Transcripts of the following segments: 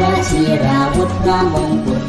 วชิราวุธนามงกุฎ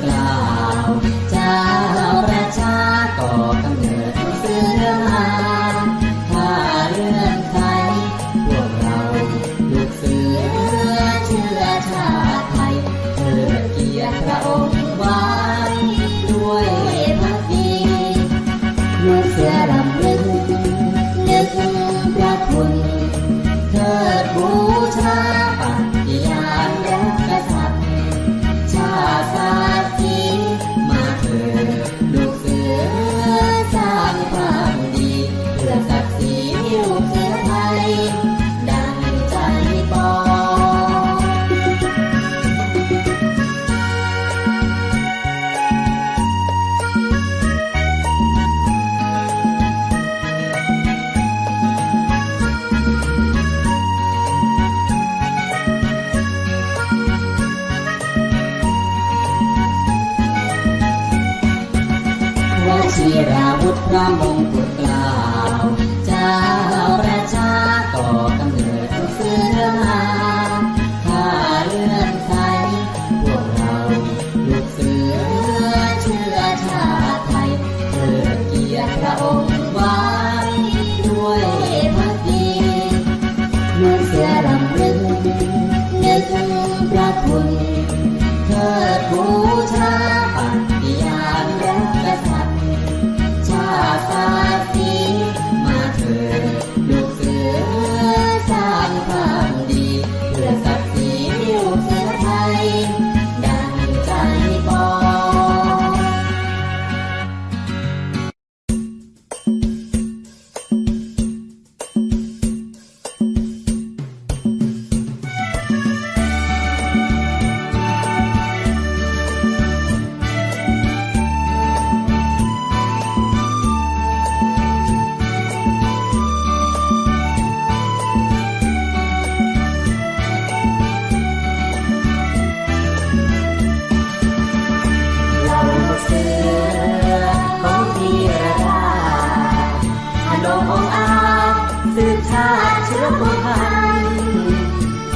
สืบชาติเชื้อโบราณ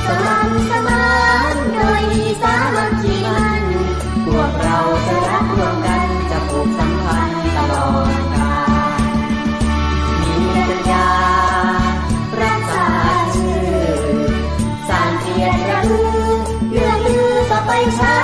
สมสมานโดยมีสามัคคีมันพวกเราจะรักร่วมกันจะผูกสัมพันธ์ตลอดกาลมีปัญญารักษาชื่อสางเกียรติระลึเพื่อลือต่ไปชา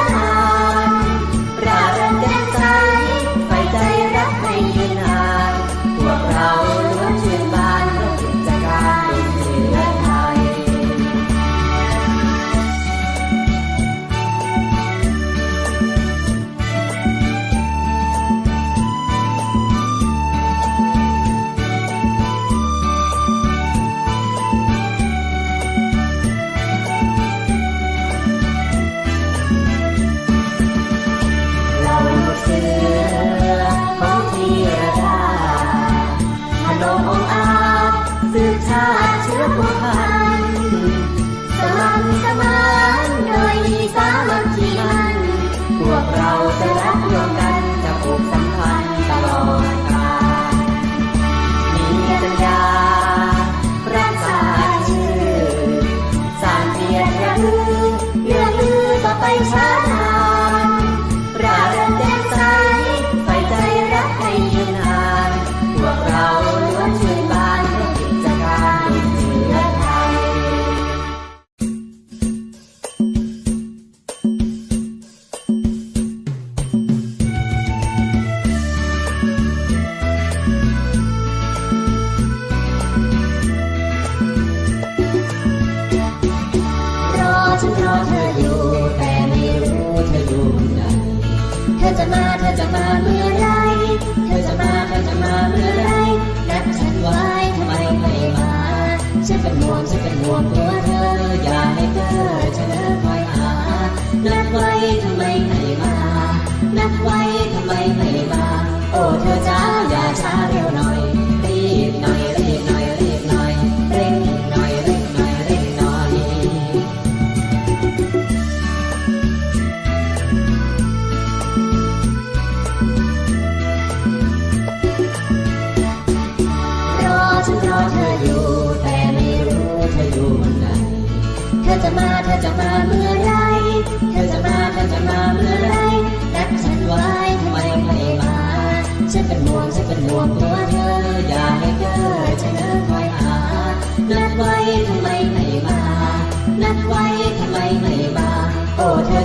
ฉันเป็นห่วงฉันเป็นห่วงตัวเธอ อย่าให้เธอเจอคอยหานัดไว้ทำไมไม่มานัดไว้ทำไมไม่มา โอ้เธอจ้า มาเธอจะมาเมื่อไรเธอจะมาเธอจะมาเมื่อไรรักฉันไว้ทำไมไม่มาฉันเป็นห่วงฉันเป็นห่วงตัวเธออย่าให้เธอฉัเธอคอยหานัดไว้ทำไมไม่มานัดไว้ทำไมไม่มาโอ้เธอ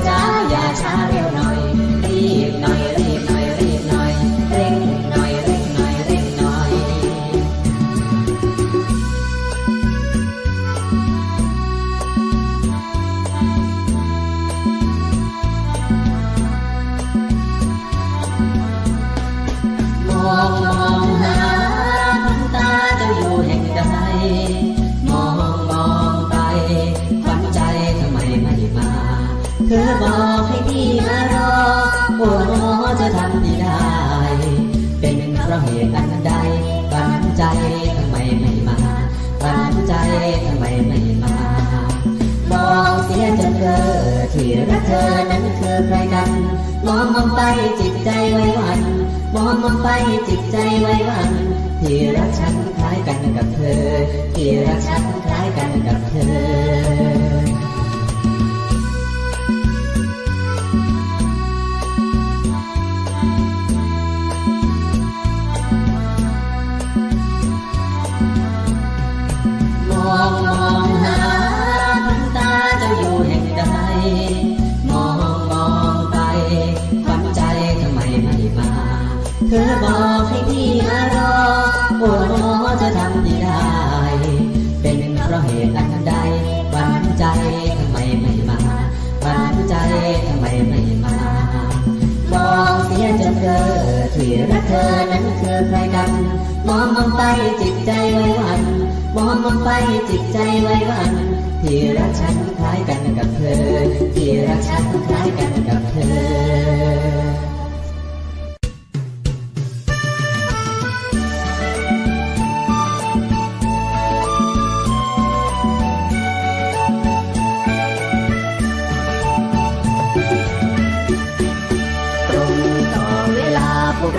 ธอนั้นคือใครกัน มองมองไปจิตใจไว้วัน มองมองไปจิตใจไว้วัน ที่รักฉันคล้ายกันกับเธอ ที่รักฉันคล้ายกันกับเธอมองมอง นั้นคือใครกัน มองมองไปจิตใจไว้วัน มองมองไปจิตใจไว้วัน ที่รักฉันคล้ายกันกับเธอ ที่รักฉันคล้ายกันกับเธอ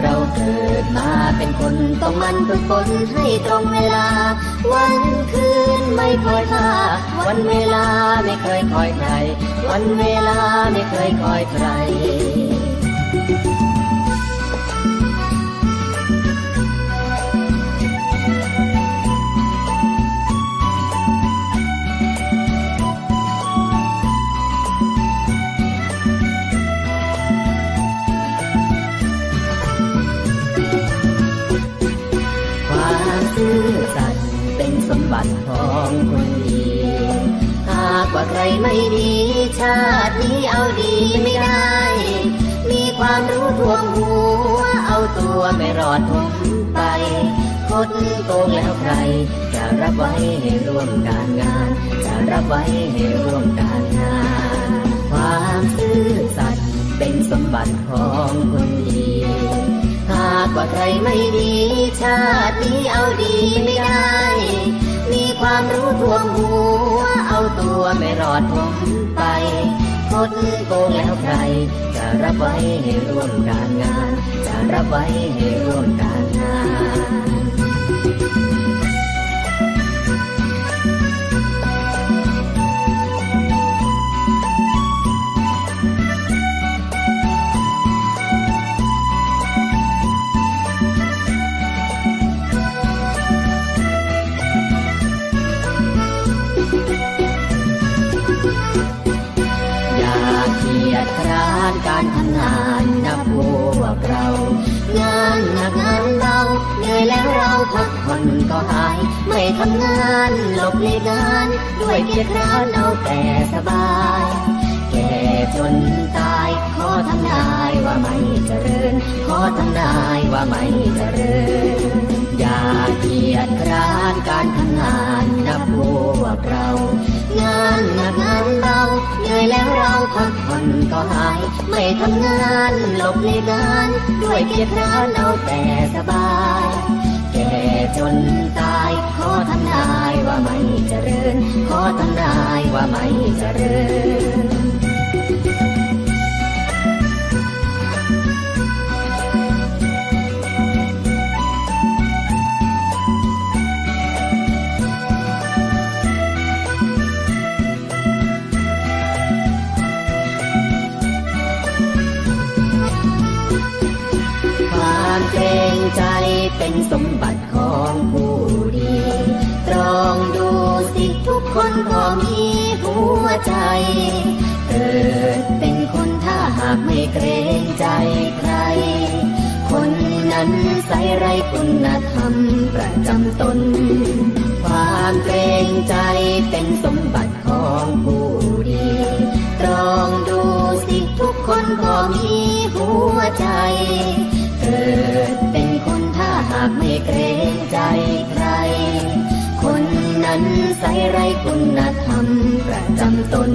เราเกิดมาเป็นคนต้องมันฝึกฝนให้ตรงเวลา วันคืนไม่คอยท่าวันเวลาไม่เคยคอยใคร วันเวลาไม่เคยคอยใคร ใครไม่ดีชาตินี้เอาดีไม่ได้ มีความรู้ท่วมหัวเอาตัวไม่รอดทุมไปคดโกงแล้วใคร จะรับไว้ให้ร่วมการงาน จะรับไว้ให้ร่วมการงาน ความซื่อสัตย์เป็นสมบัติของคนดีหากว่าใครไม่ดี ชาตินี้เอาดีไม่ได้ ความรู้ท่วงหัว เอาตัวไม่รอดพ้นไปคดโกงแล้วใคร จะรับไว้ให้ร่วมการงาน จะรับไว้ให้ร่วมการงานันก็หาย ไม่ทำงานหลบเลีกงาน ด้วยเกียรคร้านเอาแต่สบาย แก่จนตายขอทำนายว่าไม่เจริญ ขอทำนายว่าไม่เจริญ อย่าเกียดคร้านการทำงานนะพวกเรา งานหนักงานเบาเหนื่อยแล้วเราพักผ่อนก็หาย ไม่ทำงานหลบเลีกงาน ด้วยเกียรติร้านเอาแต่สบาย แก่จนตายขอทำนายว่าไม่เจริญขอทำนายว่าไม่เจริญความเกรงใจ เป็นสมบัติของผู้ดี ตรองดูสิทุกคนพอมีหัวใจเกิดเป็นคนถ้าหากไม่เกรงใจใคร คนนั้นใส่ไรคุณธรรมประจำตน ความเกรงใจเป็นสมบัติของผู้ดี ตรองดูสิทุกคนพอมีหัวใจเกิดากไม่เกรงใจใคร คนนั้นใส่ไรคุณธรรมประจำตน